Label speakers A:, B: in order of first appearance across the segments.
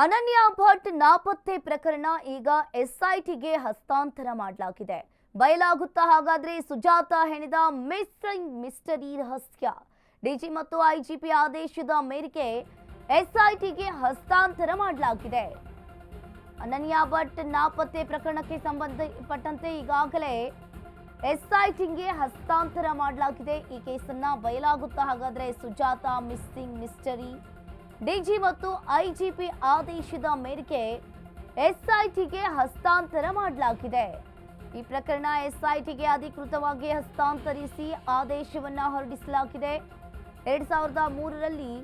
A: ಅನನ್ಯ ಭಟ್ ನಾಪತ್ತೆ ಪ್ರಕರಣ ಈಗ ಎಸ್ಐಟಿಗೆ ಹಸ್ತಾಂತರ ಮಾಡಲಾಗಿದೆ. ಬಯಲಾಗುತ್ತಾ ಹಾಗಾದ್ರೆ ಸುಜಾತ ಹೆಣೆದ ಮಿಸ್ಸಿಂಗ್ ಮಿಸ್ಟರಿ ರಹಸ್ಯ. ಡಿಜಿ ಮತ್ತು ಐಜಿಪಿ ಆದೇಶದ ಮೇರೆಗೆ ಎಸ್ಐಟಿಗೆ ಹಸ್ತಾಂತರ ಮಾಡಲಾಗಿದೆ. ಅನನ್ಯ ಭಟ್ ನಾಪತ್ತೆ ಪ್ರಕರಣಕ್ಕೆ ಸಂಬಂಧಪಟ್ಟಂತೆ ಈಗಾಗಲೇ ಎಸ್ಐಟಿಗೆ ಹಸ್ತಾಂತರ ಮಾಡಲಾಗಿದೆ. ಈ ಕೇಸನ್ನ ಬಯಲಾಗುತ್ತಾ ಹಾಗಾದ್ರೆ ಸುಜಾತ ಮಿಸ್ಸಿಂಗ್ ಮಿಸ್ಟರಿ ಡಿಜಿ ಮತ್ತು ಐಜಿಪಿ ಆದೇಶದ ಮೇರೆಗೆ ಎಸ್ಐಟಿಗೆ ಹಸ್ತಾಂತರ ಮಾಡಲಾಗಿದೆ. ಈ ಪ್ರಕರಣ ಎಸ್ಐಟಿಗೆ ಅಧಿಕೃತವಾಗಿ ಹಸ್ತಾಂತರಿಸಿ ಆದೇಶವನ್ನ ಹೊರಡಿಸಲಾಗಿದೆ. ಎರಡ್ ಸಾವಿರದ ಮೂರರಲ್ಲಿ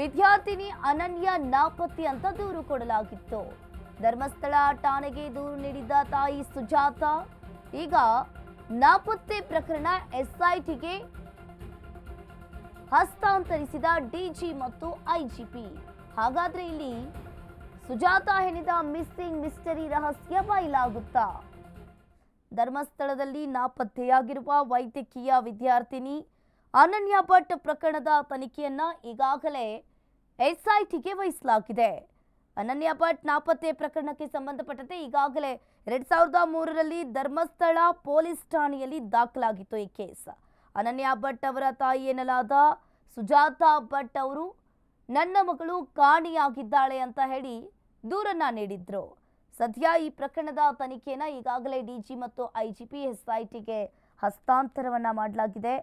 A: ವಿದ್ಯಾರ್ಥಿನಿ ಅನನ್ಯ ನಾಪತ್ತೆ ಅಂತ ದೂರು ಕೊಡಲಾಗಿತ್ತು. ಧರ್ಮಸ್ಥಳ, ಠಾಣೆಗೆ ದೂರು ನೀಡಿದ್ದ ತಾಯಿ ಸುಜಾತ, ಈಗ ನಾಪತ್ತೆ ಪ್ರಕರಣ ಎಸ್ಐಟಿಗೆ ಹಸ್ತಾಂತರಿಸಿದ ಡಿಜಿ ಮತ್ತು ಐಜಿಪಿ. ಹಾಗಾದ್ರೆ ಇಲ್ಲಿ ಸುಜಾತ ಹೆಣೆದ ಮಿಸ್ಸಿಂಗ್ ಮಿಸ್ಟರಿ ರಹಸ್ಯ ಬಯಲಾಗುತ್ತಾ? ಧರ್ಮಸ್ಥಳದಲ್ಲಿ ನಾಪತ್ತೆಯಾಗಿರುವ ವೈದ್ಯಕೀಯ ವಿದ್ಯಾರ್ಥಿನಿ ಅನನ್ಯ ಭಟ್ ಪ್ರಕರಣದ ತನಿಖೆಯನ್ನ ಈಗಾಗಲೇ ಎಸ್ಐಟಿಗೆ ವಹಿಸಲಾಗಿದೆ. ಅನನ್ಯ ಭಟ್ ನಾಪತ್ತೆ ಪ್ರಕರಣಕ್ಕೆ ಸಂಬಂಧಪಟ್ಟಂತೆ ಈಗಾಗಲೇ ಎರಡ್ ಸಾವಿರದ ಮೂರರಲ್ಲಿ ಧರ್ಮಸ್ಥಳ ಪೊಲೀಸ್ ಠಾಣೆಯಲ್ಲಿ ದಾಖಲಾಗಿತ್ತು ಈ ಕೇಸ್. ಅನನ್ಯ ಭಟ್ ಅವರ ತಾಯಿ ಎನ್ನಲಾದ ಸುಜಾತ ಭಟ್ ಅವರು, ನನ್ನ ಮಗಳು ಕಾಣಿಯಾಗಿದ್ದಾಳೆ ಅಂತ ಹೇಳಿ ದೂರನ್ನ ನೀಡಿದ್ರು. ಸದ್ಯ ಈ ಪ್ರಕರಣದ ತನಿಖೆಯನ್ನ ಈಗಾಗಲೇ ಡಿಜಿ ಮತ್ತು ಐಜಿಪಿ ಎಸ್ಐಟಿಗೆ ಹಸ್ತಾಂತರವನ್ನ ಮಾಡಲಾಗಿದೆ.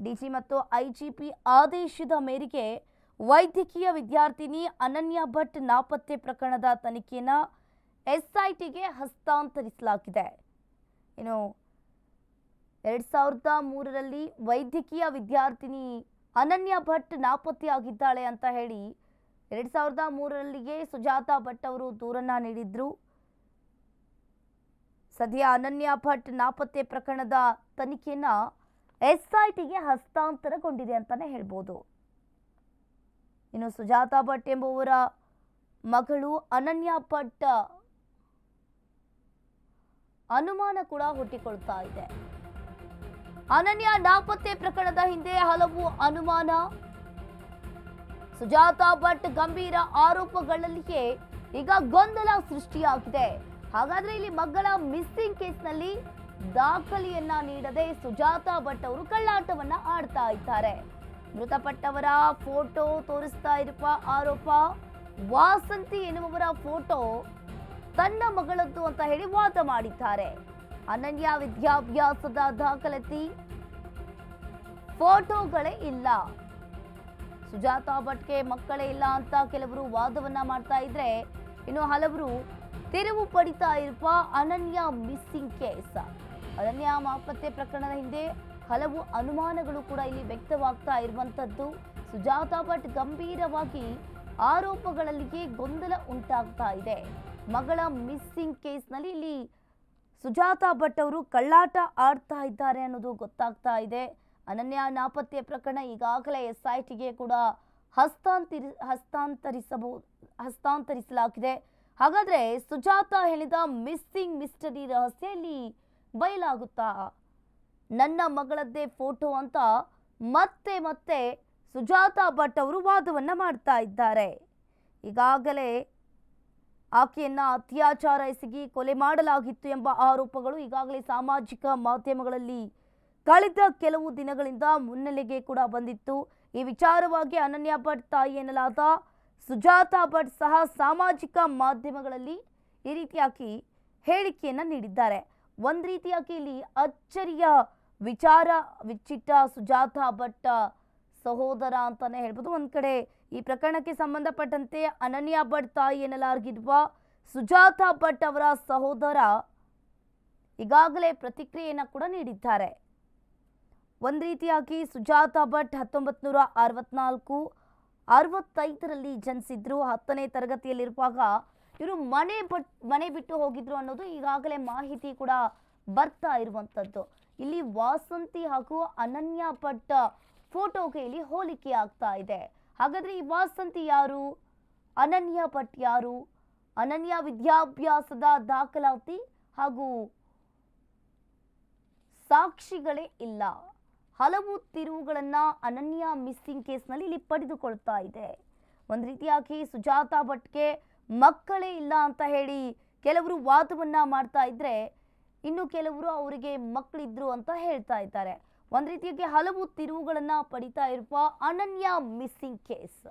A: ಡಿಜಿ ಮತ್ತು ಐಜಿಪಿ ಆದೇಶದ ಮೇರೆಗೆ ವೈದ್ಯಕೀಯ ವಿದ್ಯಾರ್ಥಿನಿ ಅನನ್ಯ ಭಟ್ ನಾಪತ್ತೆ ಪ್ರಕರಣದ ತನಿಖೆಯನ್ನ ಎಸ್ಐಟಿಗೆ ಹಸ್ತಾಂತರಿಸಲಾಗಿದೆ. ಏನು ಎರಡು ಸಾವಿರದ ಮೂರರಲ್ಲಿ ವೈದ್ಯಕೀಯ ವಿದ್ಯಾರ್ಥಿನಿ ಅನನ್ಯ ಭಟ್ ನಾಪತ್ತೆಯಾಗಿದ್ದಾಳೆ ಅಂತ ಹೇಳಿ ಎರಡು ಸಾವಿರದ ಮೂರರಲ್ಲಿಗೆ ಸುಜಾತಾ ಭಟ್ ಅವರು ದೂರನ್ನ ನೀಡಿದ್ರು. ಸದ್ಯ ಅನನ್ಯ ಭಟ್ ನಾಪತ್ತೆ ಪ್ರಕರಣದ ತನಿಖೆಯನ್ನ ಎಸ್ಐಟಿಗೆ ಹಸ್ತಾಂತರಗೊಂಡಿದೆ ಅಂತಾನೆ ಹೇಳ್ಬೋದು. ಇನ್ನು ಸುಜಾತಾ ಭಟ್ ಎಂಬುವರ ಮಗಳು ಅನನ್ಯ ಭಟ್ ಅನುಮಾನ ಕೂಡ ಹುಟ್ಟಿಕೊಳ್ತಾ ಇದೆ. ಅನನ್ಯ ನಾಪತ್ತೆ ಪ್ರಕರಣದ ಹಿಂದೆ ಹಲವು ಅನುಮಾನ. ಸುಜಾತಾ ಭಟ್ ಗಂಭೀರ ಆರೋಪಗಳಲ್ಲಿಯೇ ಈಗ ಗೊಂದಲ ಸೃಷ್ಟಿಯಾಗಿದೆ. ಹಾಗಾದ್ರೆ ಇಲ್ಲಿ ಮಗಳ ಮಿಸ್ಸಿಂಗ್ ಕೇಸ್ನಲ್ಲಿ ದಾಖಲೆಯನ್ನ ನೀಡದೆ ಸುಜಾತಾ ಭಟ್ ಅವರು ಕಳ್ಳಾಟವನ್ನ ಆಡ್ತಾ ಇದ್ದಾರೆ. ಮೃತಪಟ್ಟವರ ಫೋಟೋ ತೋರಿಸ್ತಾ ಇರುವ ಆರೋಪ, ವಾಸಂತಿ ಎನ್ನುವವರ ಫೋಟೋ ತನ್ನ ಮಗಳದ್ದು ಅಂತ ಹೇಳಿ ವಾದ ಮಾಡಿದ್ದಾರೆ. ಅನನ್ಯ ವಿದ್ಯಾಭ್ಯಾಸದ ದಾಖಲಾತಿ ಫೋಟೋಗಳೇ ಇಲ್ಲ. ಸುಜಾತಾ ಭಟ್ಗೆ ಮಕ್ಕಳೇ ಇಲ್ಲ ಅಂತ ಕೆಲವರು ವಾದವನ್ನ ಮಾಡ್ತಾ ಇದ್ರೆ, ಇನ್ನು ಹಲವರು ತಿರುವು ಪಡಿತಾ ಇರುವ ಅನನ್ಯ ಮಿಸ್ಸಿಂಗ್ ಕೇಸ್. ಅನನ್ಯ ಮಾಪತ್ತೆ ಪ್ರಕರಣದ ಹಿಂದೆ ಹಲವು ಅನುಮಾನಗಳು ಕೂಡ ಇಲ್ಲಿ ವ್ಯಕ್ತವಾಗ್ತಾ ಇರುವಂತದ್ದು. ಸುಜಾತಾ ಭಟ್ ಗಂಭೀರವಾಗಿ ಆರೋಪಗಳಲ್ಲಿಯೇ ಗೊಂದಲ ಉಂಟಾಗ್ತಾ ಇದೆ. ಮಗಳ ಮಿಸ್ಸಿಂಗ್ ಕೇಸ್ನಲ್ಲಿ ಇಲ್ಲಿ ಸುಜಾತ ಭಟ್ ಅವರು ಕಳ್ಳಾಟ ಆಡ್ತಾ ಇದ್ದಾರೆ ಅನ್ನೋದು ಗೊತ್ತಾಗ್ತಾ ಇದೆ. ಅನನ್ಯ ನಾಪತ್ತೆ ಪ್ರಕರಣ ಈಗಾಗಲೇ ಎಸ್ ಐ ಟಿಗೆ ಕೂಡ ಹಸ್ತಾಂತರಿ ಹಸ್ತಾಂತರಿಸಬಹುದು ಹಸ್ತಾಂತರಿಸಲಾಗಿದೆ. ಹಾಗಾದ್ರೆ ಸುಜಾತ ಹೇಳಿದ ಮಿಸ್ಸಿಂಗ್ ಮಿಸ್ಟರಿ ರಹಸ್ಯ ಇಲ್ಲಿ ಬಯಲಾಗುತ್ತಾ? ನನ್ನ ಮಗಳದ್ದೇ ಫೋಟೋ ಅಂತ ಮತ್ತೆ ಮತ್ತೆ ಸುಜಾತಾ ಭಟ್ ಅವರು ವಾದವನ್ನು ಮಾಡ್ತಾ ಇದ್ದಾರೆ. ಈಗಾಗಲೇ ಆಕೆಯನ್ನ ಅತ್ಯಾಚಾರ ಎಸಗಿ ಕೊಲೆ ಮಾಡಲಾಗಿತ್ತು ಎಂಬ ಆರೋಪಗಳು ಈಗಾಗಲೇ ಸಾಮಾಜಿಕ ಮಾಧ್ಯಮಗಳಲ್ಲಿ ಕಳೆದ ಕೆಲವು ದಿನಗಳಿಂದ ಮುನ್ನೆಲೆಗೆ ಕೂಡ ಬಂದಿತ್ತು. ಈ ವಿಚಾರವಾಗಿ ಅನನ್ಯ ಭಟ್ ತಾಯಿ ಎನ್ನಲಾದ ಸುಜಾತಾ ಭಟ್ ಸಹ ಸಾಮಾಜಿಕ ಮಾಧ್ಯಮಗಳಲ್ಲಿ ಈ ರೀತಿಯಾಗಿ ಹೇಳಿಕೆಯನ್ನ ನೀಡಿದ್ದಾರೆ. ಒಂದ್ ರೀತಿಯಾಗಿ ಇಲ್ಲಿ ಅಚ್ಚರಿಯ ವಿಚಾರ, ವಿಚ್ಚಿಟ್ಟ ಸುಜಾತಾ ಭಟ್ ಸಹೋದರ ಅಂತಾನೆ ಹೇಳ್ಬೋದು. ಒಂದು ಕಡೆ ಈ ಪ್ರಕರಣಕ್ಕೆ ಸಂಬಂಧಪಟ್ಟಂತೆ ಅನನ್ಯ ಭಟ್ ತಾಯಿ ಎನ್ನಲಾಗಿರುವ ಸುಜಾತ ಭಟ್ ಅವರ ಸಹೋದರ ಈಗಾಗಲೇ ಪ್ರತಿಕ್ರಿಯೆಯನ್ನು ಕೂಡ ನೀಡಿದ್ದಾರೆ. ಒಂದು ರೀತಿಯಾಗಿ ಸುಜಾತ ಭಟ್ ಹತ್ತೊಂಬತ್ ನೂರ ಅರವತ್ನಾಲ್ಕು, ಅರವತ್ತೈದರಲ್ಲಿ ಜನಿಸಿದ್ರು. ಹತ್ತನೇ ತರಗತಿಯಲ್ಲಿರುವಾಗ ಇವರು ಮನೆ ಬಟ್, ಮನೆ ಬಿಟ್ಟು ಹೋಗಿದ್ರು ಅನ್ನೋದು ಈಗಾಗಲೇ ಮಾಹಿತಿ ಕೂಡ ಬರ್ತಾ ಇರುವಂಥದ್ದು ಇಲ್ಲಿ ವಾಸಂತಿ ಹಾಗೂ ಅನನ್ಯ ಭಟ್ ಫೋಟೋಗೆ ಇಲ್ಲಿ ಹೋಲಿಕೆ ಆಗ್ತಾ ಇದೆ. ಹಾಗಾದ್ರೆ ಈ ವಾಸಂತಿ ಯಾರು? ಅನನ್ಯ ಭಟ್ ಯಾರು? ಅನನ್ಯ ವಿದ್ಯಾಭ್ಯಾಸದ ದಾಖಲಾತಿ ಹಾಗೂ ಸಾಕ್ಷಿಗಳೇ ಇಲ್ಲ. ಹಲವು ತಿರುವುಗಳನ್ನು ಅನನ್ಯ ಮಿಸ್ಸಿಂಗ್ ಕೇಸ್ನಲ್ಲಿ ಇಲ್ಲಿ ಪಡೆದುಕೊಳ್ತಾ ಇದೆ. ಒಂದು ರೀತಿಯಾಗಿ ಸುಜಾತಾ ಭಟ್ಗೆ ಮಕ್ಕಳೇ ಇಲ್ಲ ಅಂತ ಹೇಳಿ ಕೆಲವರು ವಾದವನ್ನು ಮಾಡ್ತಾ ಇದ್ರೆ ಇನ್ನು ಕೆಲವರು ಅವರಿಗೆ ಮಕ್ಕಳಿದ್ರು ಅಂತ ಹೇಳ್ತಾ ಇದ್ದಾರೆ. ಒಂದ್ ರೀತಿಯಾಗಿ ಹಲವು ತಿರುವುಗಳನ್ನು ಪಡಿತಾ ಇರುವ ಅನನ್ಯ ಮಿಸ್ಸಿಂಗ್ ಕೇಸ್.